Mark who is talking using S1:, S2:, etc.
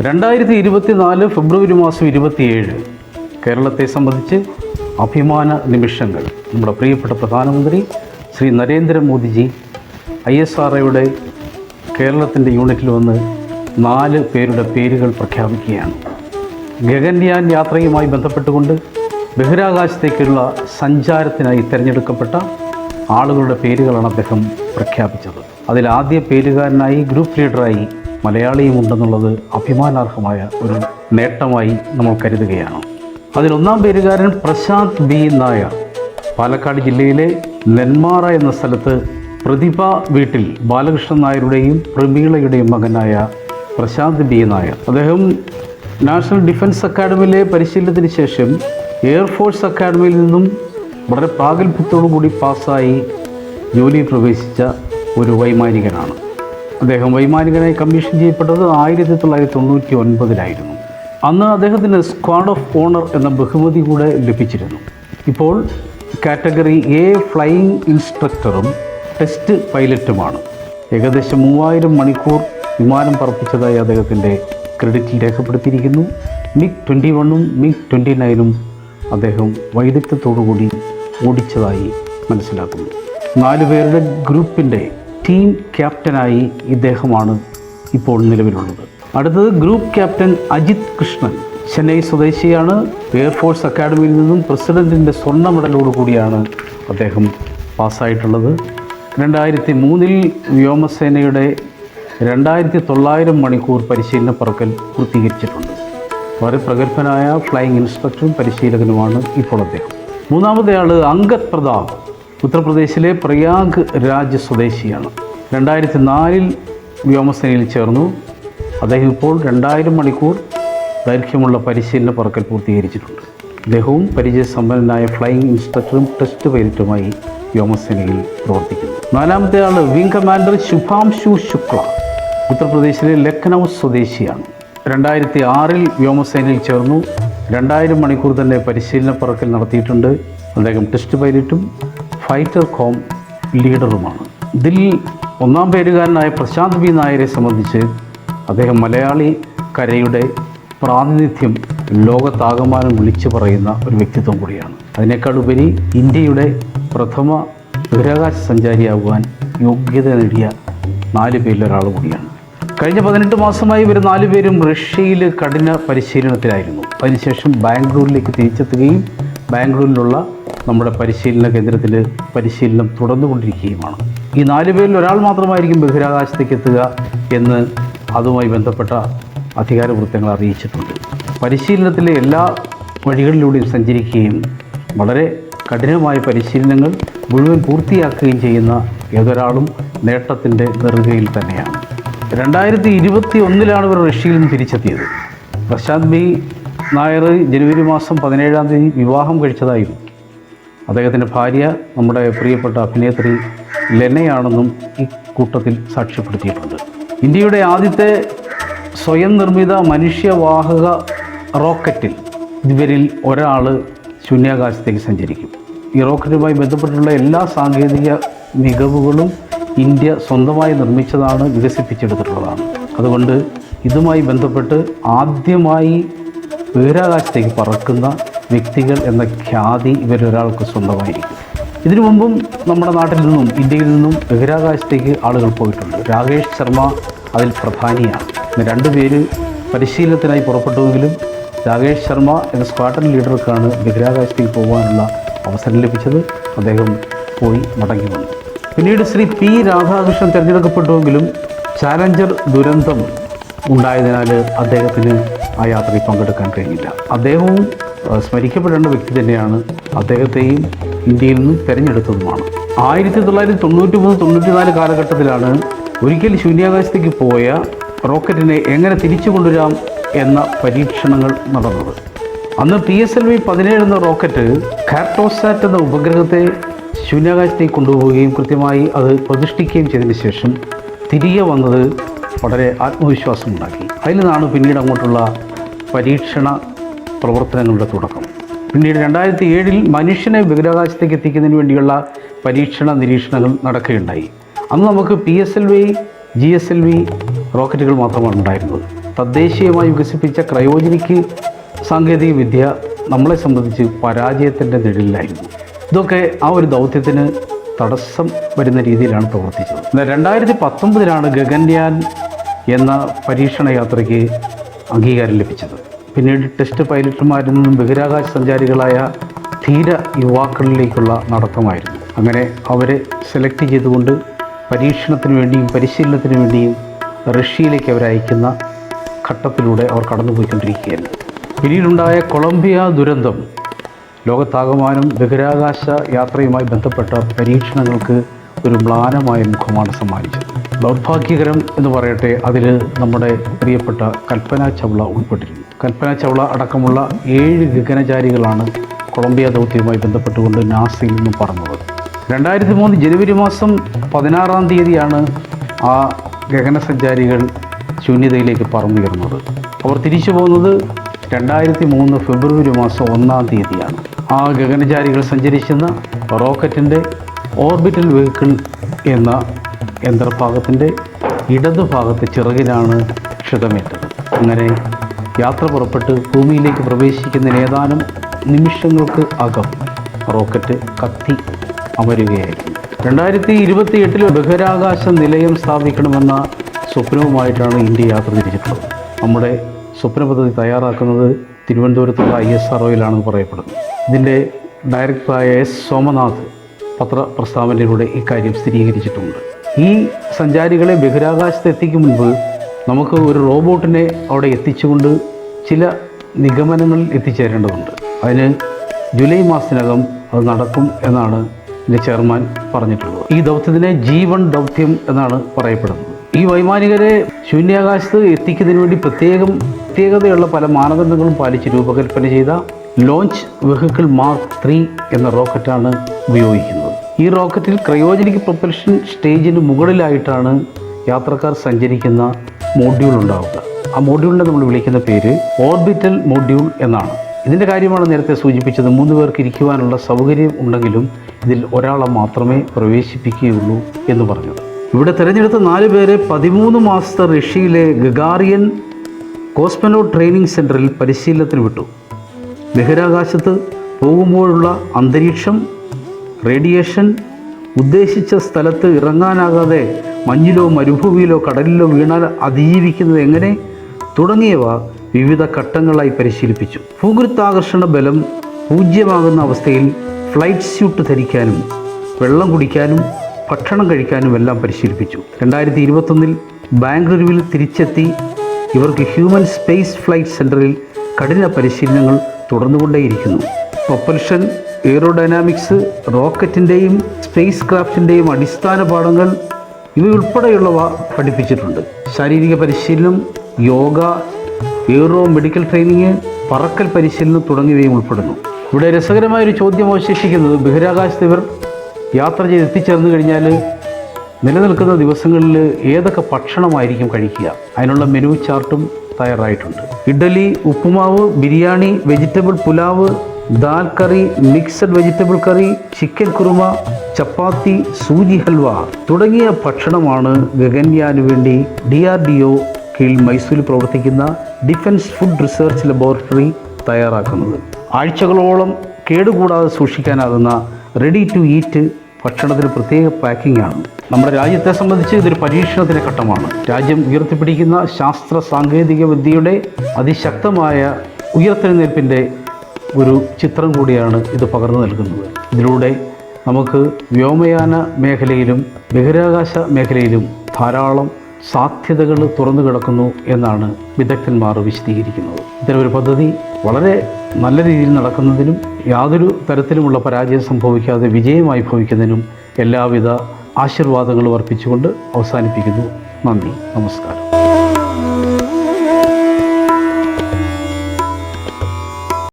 S1: രണ്ടായിരത്തി ഇരുപത്തിനാല് ഫെബ്രുവരി മാസം ഇരുപത്തിയേഴ് കേരളത്തെ സംബന്ധിച്ച് അഭിമാന നിമിഷങ്ങൾ. നമ്മുടെ പ്രിയപ്പെട്ട പ്രധാനമന്ത്രി Shri Narendra Modi ji I S R ഒയുടെ കേരളത്തിന്റെ യൂണിറ്റിൽ വന്ന് നാല് പേരുടെ പേരുകൾ പ്രഖ്യാപിക്കുകയാണ്. ഗഗൻയാൻ യാത്രയുമായി ബന്ധപ്പെട്ടുകൊണ്ട് ബഹിരാകാശത്തേക്കുള്ള സഞ്ചാരത്തിനായി തിരഞ്ഞെടുക്കപ്പെട്ട ആളുകളുടെ പേരുകളാണ് അദ്ദേഹം പ്രഖ്യാപിച്ചത്. അതിൽ ആദ്യ പേരുകാരനായി ഗ്രൂപ്പ് ലീഡറായി മലയാളിയും ഉണ്ടെന്നുള്ളത് അഭിമാനാർഹമായ ഒരു നേട്ടമായി നമ്മൾ കരുതുകയാണ്. അതിലൊന്നാം പേരുകാരൻ പ്രശാന്ത് ബി നായർ. പാലക്കാട് ജില്ലയിലെ നെന്മാറ എന്ന സ്ഥലത്ത് പ്രതിഭ വീട്ടിൽ ബാലകൃഷ്ണൻ നായരുടെയും പ്രമീളയുടെയും മകനായ പ്രശാന്ത് ബി നായർ. അദ്ദേഹം നാഷണൽ ഡിഫൻസ് അക്കാഡമിയിലെ പരിശീലനത്തിന് ശേഷം എയർഫോഴ്സ് അക്കാഡമിയിൽ നിന്നും വളരെ പ്രാഗൽഭ്യത്തോടു കൂടി പാസ്സായി ജോലിയിൽ പ്രവേശിച്ച ഒരു വൈമാനികനാണ്. അദ്ദേഹം വൈമാനികനായി കമ്മീഷൻ ചെയ്യപ്പെട്ടത് ആയിരത്തി തൊള്ളായിരത്തി തൊണ്ണൂറ്റി ഒൻപതിലായിരുന്നു അന്ന് അദ്ദേഹത്തിന് സ്ക്വാഡ് ഓഫ് ഓണർ എന്ന ബഹുമതി കൂടെ ലഭിച്ചിരുന്നു. ഇപ്പോൾ കാറ്റഗറി എ ഫ്ലൈയിങ് ഇൻസ്ട്രക്ടറും ടെസ്റ്റ് പൈലറ്റുമാണ് ഏകദേശം മൂവായിരം മണിക്കൂർ വിമാനം പറപ്പിച്ചതായി അദ്ദേഹത്തിന്റെ ക്രെഡിറ്റിൽ രേഖപ്പെടുത്തിയിരിക്കുന്നു. മിഗ് ട്വന്റി വണ്ണും മിഗ് ട്വന്റി നയനും അദ്ദേഹം വൈദഗ്ധ്യത്തോടുകൂടി ഓടിച്ചതായി മനസ്സിലാക്കുന്നു. നാല് പേരുടെ ഗ്രൂപ്പിന്റെ ടീം ക്യാപ്റ്റനായി ഇദ്ദേഹമാണ് ഇപ്പോൾ നിലവിലുള്ളത്. അടുത്തത് ഗ്രൂപ്പ് ക്യാപ്റ്റൻ അജിത് കൃഷ്ണൻ. ചെന്നൈ സ്വദേശിയാണ്. എയർഫോഴ്സ് അക്കാഡമിയിൽ നിന്നും പ്രസിഡന്റിന്റെ സ്വർണ മെഡലോട് കൂടിയാണ് അദ്ദേഹം പാസ്സായിട്ടുള്ളത്. രണ്ടായിരത്തി മൂന്നിൽ വ്യോമസേനയുടെ രണ്ടായിരത്തി തൊള്ളായിരം മണിക്കൂർ പരിശീലന പറക്കൽ പൂർത്തീകരിച്ചിട്ടുണ്ട്. വളരെ പ്രഗത്ഭനായ ഫ്ലൈയിങ് ഇൻസ്ട്രക്ടറും പരിശീലകനുമാണ് ഇപ്പോൾ അദ്ദേഹം. മൂന്നാമത്തെ ആൾ അങ്കദ് പ്രതാപ്. ഉത്തർപ്രദേശിലെ പ്രയാഗ് രാജ് സ്വദേശിയാണ്. രണ്ടായിരത്തി നാലിൽ വ്യോമസേനയിൽ ചേർന്നു. അദ്ദേഹം ഇപ്പോൾ രണ്ടായിരം മണിക്കൂർ ദൈർഘ്യമുള്ള പരിശീലന പറക്കൽ പൂർത്തീകരിച്ചിട്ടുണ്ട്. അദ്ദേഹവും പരിചയസമ്പന്നനായ ഫ്ലൈയിങ് ഇൻസ്ട്രക്ടറും ടെസ്റ്റ് പൈലറ്റുമായി വ്യോമസേനയിൽ പ്രവർത്തിക്കുന്നു. നാലാമത്തെ ആൾ വിംഗ് കമാൻഡർ ശുഭാംശു ശുക്ല ഉത്തർപ്രദേശിലെ ലക്നൗ സ്വദേശിയാണ്. രണ്ടായിരത്തി ആറിൽ വ്യോമസേനയിൽ ചേർന്നു. രണ്ടായിരം മണിക്കൂർ തന്നെ പരിശീലന പറക്കൽ നടത്തിയിട്ടുണ്ട്. അദ്ദേഹം ടെസ്റ്റ് പൈലറ്റും ഫൈറ്റർ കോം ലീഡറുമാണ്. ഇതിൽ ഒന്നാം പേരുകാരനായ പ്രശാന്ത് ബി നായരെ സംബന്ധിച്ച് അദ്ദേഹം മലയാളി കരയുടെ പ്രാതിനിധ്യം ലോകത്താകമാനം വിളിച്ചു പറയുന്ന ഒരു വ്യക്തിത്വം കൂടിയാണ്. അതിനേക്കാൾ ഉപരി ഇന്ത്യയുടെ പ്രഥമ ബഹിരാകാശ സഞ്ചാരിയാകുവാൻ യോഗ്യത നേടിയ നാല് പേരിൽ കൂടിയാണ്. കഴിഞ്ഞ പതിനെട്ട് മാസമായി ഇവർ നാലുപേരും റഷ്യയിൽ കഠിന പരിശീലനത്തിലായിരുന്നു. അതിനുശേഷം ബാംഗ്ലൂരിലേക്ക് തിരിച്ചെത്തുകയും ബാംഗ്ലൂരിലുള്ള നമ്മുടെ പരിശീലന കേന്ദ്രത്തിൽ പരിശീലനം തുടർന്നുകൊണ്ടിരിക്കുകയുമാണ്. ഈ നാല് പേരിൽ ഒരാൾ മാത്രമായിരിക്കും ബഹിരാകാശത്തേക്ക് എത്തുക എന്ന് അതുമായി ബന്ധപ്പെട്ട അധികാര വൃത്തങ്ങൾ അറിയിച്ചിട്ടുണ്ട്. പരിശീലനത്തിലെ എല്ലാ വഴികളിലൂടെയും സഞ്ചരിക്കുകയും വളരെ കഠിനമായ പരിശീലനങ്ങൾ മുഴുവൻ പൂർത്തിയാക്കുകയും ചെയ്യുന്ന ഏതൊരാളും നേട്ടത്തിന്റെ നെറുകയിൽ തന്നെയാണ്. രണ്ടായിരത്തി ഇരുപത്തി ഒന്നിലാണ് ഇവർ റഷ്യയിൽ നിന്ന് തിരിച്ചെത്തിയത്. പ്രശാന്ത് ബി നായർ ജനുവരി മാസം പതിനേഴാം തീയതി വിവാഹം കഴിച്ചതായിരുന്നു. അദ്ദേഹത്തിന്റെ ഭാര്യ നമ്മുടെ പ്രിയപ്പെട്ട അഭിനേത്രി ലെനയാണെന്നും ഈ കൂട്ടത്തിൽ സാക്ഷ്യപ്പെടുത്തിയിട്ടുണ്ട്. ഇന്ത്യയുടെ ആദ്യത്തെ സ്വയം നിർമ്മിത മനുഷ്യവാഹക റോക്കറ്റിൽ ഇവരിൽ ഒരാൾ ശൂന്യാകാശത്തേക്ക് സഞ്ചരിക്കും. ഈ റോക്കറ്റുമായി ബന്ധപ്പെട്ടുള്ള എല്ലാ സാങ്കേതിക മികവുകളും ഇന്ത്യ സ്വന്തമായി നിർമ്മിച്ചതാണ് വികസിപ്പിച്ചെടുത്തിട്ടുള്ളതാണ്. അതുകൊണ്ട് ഇതുമായി ബന്ധപ്പെട്ട് ആദ്യമായി ബഹിരാകാശത്തേക്ക് പറക്കുന്ന വ്യക്തികൾ എന്ന ഖ്യാതി ഇവരൊരാൾക്ക് സ്വന്തമായിരിക്കും. ഇതിനു മുമ്പും നമ്മുടെ നാട്ടിൽ നിന്നും ഇന്ത്യയിൽ നിന്നും ബഹിരാകാശത്തേക്ക് ആളുകൾ പോയിട്ടുണ്ട്. രാകേഷ് ശർമ്മ അതിൽ പ്രധാനിയാണ്. രണ്ടുപേര് പരിശീലനത്തിനായി പുറപ്പെട്ടുവെങ്കിലും രാകേഷ് ശർമ്മ എന്ന സ്ക്വാഡൻ ലീഡർക്കാണ് ബഹിരാകാശത്തേക്ക് പോകാനുള്ള അവസരം ലഭിച്ചത്. അദ്ദേഹം പോയി മടങ്ങി വന്നു. പിന്നീട് ശ്രീ പി രാധാകൃഷ്ണൻ തിരഞ്ഞെടുക്കപ്പെട്ടുവെങ്കിലും ചാലഞ്ചർ ദുരന്തം ഉണ്ടായതിനാൽ അദ്ദേഹത്തിന് ആ യാത്രയിൽ പങ്കെടുക്കാൻ കഴിഞ്ഞില്ല. അദ്ദേഹവും സ്മരിക്കപ്പെടേണ്ട വ്യക്തി തന്നെയാണ് അദ്ദേഹത്തെയും ഇന്ത്യയിൽ നിന്ന് തിരഞ്ഞെടുത്തതുമാണ്. ആയിരത്തി തൊള്ളായിരത്തി തൊണ്ണൂറ്റി മൂന്ന് തൊണ്ണൂറ്റി നാല് കാലഘട്ടത്തിലാണ് ഒരിക്കൽ ശൂന്യാകാശത്തേക്ക് പോയ റോക്കറ്റിനെ എങ്ങനെ തിരിച്ചു കൊണ്ടുവരാം എന്ന പരീക്ഷണങ്ങൾ നടന്നത്. അന്ന് പി എസ് എൽ വി പതിനേഴ് എന്ന റോക്കറ്റ് കാർട്ടോസാറ്റ് എന്ന ഉപഗ്രഹത്തെ ശൂന്യാകാശത്തേക്ക് കൊണ്ടുപോവുകയും കൃത്യമായി അത് പ്രതിഷ്ഠിക്കുകയും ചെയ്തതിന് ശേഷം തിരികെ വന്നത് വളരെ ആത്മവിശ്വാസമുണ്ടാക്കി. അതിൽ നിന്നാണ് പിന്നീട് അങ്ങോട്ടുള്ള പരീക്ഷണ പ്രവർത്തനങ്ങളുടെ തുടക്കം. പിന്നീട് രണ്ടായിരത്തി ഏഴിൽ മനുഷ്യനെ ബഹിരാകാശത്തേക്ക് എത്തിക്കുന്നതിന് വേണ്ടിയുള്ള പരീക്ഷണ നിരീക്ഷണങ്ങൾ നടക്കുകയുണ്ടായി. അന്ന് നമുക്ക് P S L V G S L V റോക്കറ്റുകൾ മാത്രമാണ് ഉണ്ടായിരുന്നത്. തദ്ദേശീയമായി വികസിപ്പിച്ച ക്രയോജനിക്ക് സാങ്കേതിക വിദ്യ നമ്മളെ സംബന്ധിച്ച് പരാജയത്തിന്റെ നിഴലിലായിരുന്നു. ഇതൊക്കെ ആ ഒരു ദൗത്യത്തിന് തടസ്സം വരുന്ന രീതിയിലാണ് പ്രവർത്തിച്ചത്. എന്നാൽ രണ്ടായിരത്തി പത്തൊമ്പതിലാണ് ഗഗൻയാൻ എന്ന പരീക്ഷണ യാത്രയ്ക്ക് അംഗീകാരം ലഭിച്ചത്. പിന്നീട് ടെസ്റ്റ് പൈലറ്റുമാരിൽ നിന്നും ബഹിരാകാശ സഞ്ചാരികളായ ധീര യുവാക്കളിലേക്കുള്ള നടത്തമായിരുന്നു. അങ്ങനെ അവരെ സെലക്ട് ചെയ്തുകൊണ്ട് പരീക്ഷണത്തിന് വേണ്ടിയും പരിശീലനത്തിന് വേണ്ടിയും റഷ്യയിലേക്ക് അവരെ അയക്കുന്ന ഘട്ടത്തിലൂടെ അവർ കടന്നുപോയിക്കൊണ്ടിരിക്കുകയാണ്. പിന്നീടുണ്ടായ കൊളംബിയ ദുരന്തം ലോകത്താകമാനം ബഹിരാകാശ യാത്രയുമായി ബന്ധപ്പെട്ട പരീക്ഷണങ്ങൾക്ക് ഒരു മ്ലാനമായ മുഖമാണ് സമ്മാനിച്ചത്. ദൗർഭാഗ്യകരം എന്ന് പറയട്ടെ അതിൽ നമ്മുടെ പ്രിയപ്പെട്ട കൽപ്പന ചവള ഉൾപ്പെട്ടിരുന്നു. കൽപ്പന ചൗള അടക്കമുള്ള ഏഴ് ഗഗനചാരികളാണ് കൊളംബിയ ദൗത്യവുമായി ബന്ധപ്പെട്ടുകൊണ്ട് നാസയിൽ നിന്നും പറഞ്ഞത് രണ്ടായിരത്തി മൂന്ന് ജനുവരി മാസം പതിനാറാം തീയതിയാണ് ആ ഗഗനസഞ്ചാരികൾ ശൂന്യതയിലേക്ക് പറന്നുയർന്നത്. അവർ തിരിച്ചു പോകുന്നത് രണ്ടായിരത്തി മൂന്ന് ഫെബ്രുവരി മാസം ഒന്നാം തീയതിയാണ്. ആ ഗഗനചാരികൾ സഞ്ചരിക്കുന്ന റോക്കറ്റിന്റെ ഓർബിറ്റൽ വെഹിക്കിൾ എന്ന യന്ത്രഭാഗത്തിന്റെ ഇടതുഭാഗത്തെ ചിറകിലാണ് ക്ഷതമേറ്റത്. അങ്ങനെ യാത്ര പുറപ്പെട്ട് ഭൂമിയിലേക്ക് പ്രവേശിക്കുന്നതിന് ഏതാനും നിമിഷങ്ങൾക്ക് അകം റോക്കറ്റ് കത്തി അമരുകയായിരുന്നു. രണ്ടായിരത്തി ഇരുപത്തി എട്ടിൽ ബഹിരാകാശ നിലയം സ്ഥാപിക്കണമെന്ന സ്വപ്നവുമായിട്ടാണ് ഇന്ത്യ യാത്ര തിരിച്ചിട്ടുള്ളത്. നമ്മുടെ സ്വപ്ന പദ്ധതി തയ്യാറാക്കുന്നത് തിരുവനന്തപുരത്തുള്ള ഐ എസ് ആർ ഒയിലാണെന്ന് പറയപ്പെടുന്നു ഇതിന്റെ ഡയറക്ടറായ എസ് സോമനാഥ് പത്രപ്രസ്താവനയിലൂടെ ഇക്കാര്യം സ്ഥിരീകരിച്ചിട്ടുണ്ട് ഈ സഞ്ചാരികളെ ബഹിരാകാശത്ത് എത്തിക്കും മുൻപ് നമുക്ക് ഒരു റോബോട്ടിനെ അവിടെ എത്തിച്ചുകൊണ്ട് ചില നിഗമനങ്ങളിൽ എത്തിച്ചേരേണ്ടതുണ്ട്. അതിന് ജൂലൈ മാസത്തിനകം അത് നടക്കും എന്നാണ് ഇതിന്റെ ചെയർമാൻ പറഞ്ഞിട്ടുള്ളത്. ഈ ദൗത്യത്തിനെ ജീവൻ ദൗത്യം എന്നാണ് പറയപ്പെടുന്നത്. ഈ വൈമാനികരെ ശൂന്യാകാശത്ത് എത്തിക്കുന്നതിന് വേണ്ടി പ്രത്യേകം പ്രത്യേകതയുള്ള പല മാനദണ്ഡങ്ങളും പാലിച്ച് രൂപകൽപ്പന ചെയ്ത ലോഞ്ച് വെഹിക്കിൾ മാർക്ക് ത്രീ എന്ന റോക്കറ്റാണ് ഉപയോഗിക്കുന്നത്. ഈ റോക്കറ്റിൽ ക്രയോജനിക് പ്രൊപ്പൽഷൻ സ്റ്റേജിന് മുകളിലായിട്ടാണ് യാത്രക്കാർ സഞ്ചരിക്കുന്ന മോഡ്യൂൾ ഉണ്ടാവുക. ആ മോഡ്യൂളിനെ നമ്മൾ വിളിക്കുന്ന പേര് ഓർബിറ്റൽ മോഡ്യൂൾ എന്നാണ്. ഇതിന്റെ കാര്യമാണ് നേരത്തെ സൂചിപ്പിച്ചത്. മൂന്ന് പേർക്ക് ഇരിക്കുവാനുള്ള സൗകര്യം ഉണ്ടെങ്കിലും ഇതിൽ ഒരാളെ മാത്രമേ പ്രവേശിപ്പിക്കുകയുള്ളൂ എന്ന് പറഞ്ഞത് ഇവിടെ തിരഞ്ഞെടുത്ത നാല് പേരെ പതിമൂന്ന് മാസത്തെ റഷ്യയിലെ ഗഗാറിയൻ കോസ്മനോ ട്രെയിനിങ് സെന്ററിൽ പരിശീലനത്തിന് വിട്ടു. ബഹിരാകാശത്ത് പോകുമ്പോഴുള്ള അന്തരീക്ഷം റേഡിയേഷൻ ഉദ്ദേശിച്ച സ്ഥലത്ത് ഇറങ്ങാനാകാതെ മഞ്ഞിലോ മരുഭൂമിയിലോ കടലിലോ വീണാൽ അതിജീവിക്കുന്നത് എങ്ങനെ? തുടങ്ങിയവ വിവിധ ഘട്ടങ്ങളായി പരിശീലിപ്പിച്ചു. ഭൂഗുരുത്താകർഷണ ബലം പൂജ്യമാകുന്ന അവസ്ഥയിൽ ഫ്ലൈറ്റ് സ്യൂട്ട് ധരിക്കാനും വെള്ളം കുടിക്കാനും ഭക്ഷണം കഴിക്കാനും എല്ലാം പരിശീലിപ്പിച്ചു. രണ്ടായിരത്തി ഇരുപത്തൊന്നിൽ ബാംഗ്ലൂരുവിൽ തിരിച്ചെത്തി ഇവർക്ക് ഹ്യൂമൻ സ്പേസ് ഫ്ലൈറ്റ് സെന്ററിൽ കഠിന പരിശീലനങ്ങൾ തുടർന്നുകൊണ്ടേയിരിക്കുന്നു. പ്രൊപ്പൽഷൻ എയറോഡൈനാമിക്സ് റോക്കറ്റിന്റെയും സ്പേസ് ക്രാഫ്റ്റിന്റെയും അടിസ്ഥാന പാഠങ്ങൾ ഇവയുൾപ്പെടെയുള്ളവ പഠിപ്പിച്ചിട്ടുണ്ട്. ശാരീരിക പരിശീലനം യോഗ എയ്റോ മെഡിക്കൽ ട്രെയിനിങ് പറക്കൽ പരിശീലനം തുടങ്ങിയവയും ഉൾപ്പെടുന്നു. ഇവിടെ രസകരമായൊരു ചോദ്യം അവശേഷിക്കുന്നത് ബഹിരാകാശത്ത് ഇവർ യാത്ര ചെയ്ത് എത്തിച്ചേർന്ന് കഴിഞ്ഞാൽ നിലനിൽക്കുന്ന ദിവസങ്ങളിൽ ഏതൊക്കെ ഭക്ഷണമായിരിക്കും കഴിക്കുക? അതിനുള്ള മെനു ചാർട്ടും തയ്യാറായിട്ടുണ്ട്. ഇഡ്ഡലി ഉപ്പുമാവ് biryani vegetable pulao dal curry mixed vegetable curry chicken kurma chapati sooji halwa തുടങ്ങിയ ഭക്ഷണമാണ് ഗഗൻയാനു വേണ്ടി ഡി ആർ ഡി ഒ കീഴിൽ മൈസൂരിൽ പ്രവർത്തിക്കുന്ന ഡിഫൻസ് ഫുഡ് റിസർച്ച് ലബോറട്ടറി തയ്യാറാക്കുന്നത്. ആഴ്ചകളോളം കേടുകൂടാതെ സൂക്ഷിക്കാനാകുന്ന റെഡി ടു ഈറ്റ് ഭക്ഷണത്തിന് പ്രത്യേക പാക്കിംഗ് ആണ്. നമ്മുടെ രാജ്യത്തെ സംബന്ധിച്ച് ഇതൊരു പരീക്ഷണത്തിന്റെ ഘട്ടമാണ്. രാജ്യം ഉയർത്തിപ്പിടിക്കുന്ന ശാസ്ത്ര സാങ്കേതിക വിദ്യയുടെ അതിശക്തമായ ഉയർത്തെഴുന്നേൽപ്പിന്റെ ഒരു ചിത്രം കൂടിയാണ് ഇത് പകർന്നു നൽകുന്നത്. ഇതിലൂടെ നമുക്ക് വ്യോമയാന മേഖലയിലും ബഹിരാകാശ മേഖലയിലും ധാരാളം സാധ്യതകൾ തുറന്നു കിടക്കുന്നു എന്നാണ് വിദഗ്ധന്മാർ വിശദീകരിക്കുന്നത്. ഇത്തരമൊരു പദ്ധതി വളരെ നല്ല രീതിയിൽ നടക്കുന്നതിനും യാതൊരു തരത്തിലുമുള്ള പരാജയം സംഭവിക്കാതെ വിജയമായി ഭവിക്കുന്നതിനും എല്ലാവിധ ആശീർവാദങ്ങളും അർപ്പിച്ചുകൊണ്ട് അവസാനിപ്പിക്കുന്നു. നന്ദി. നമസ്കാരം.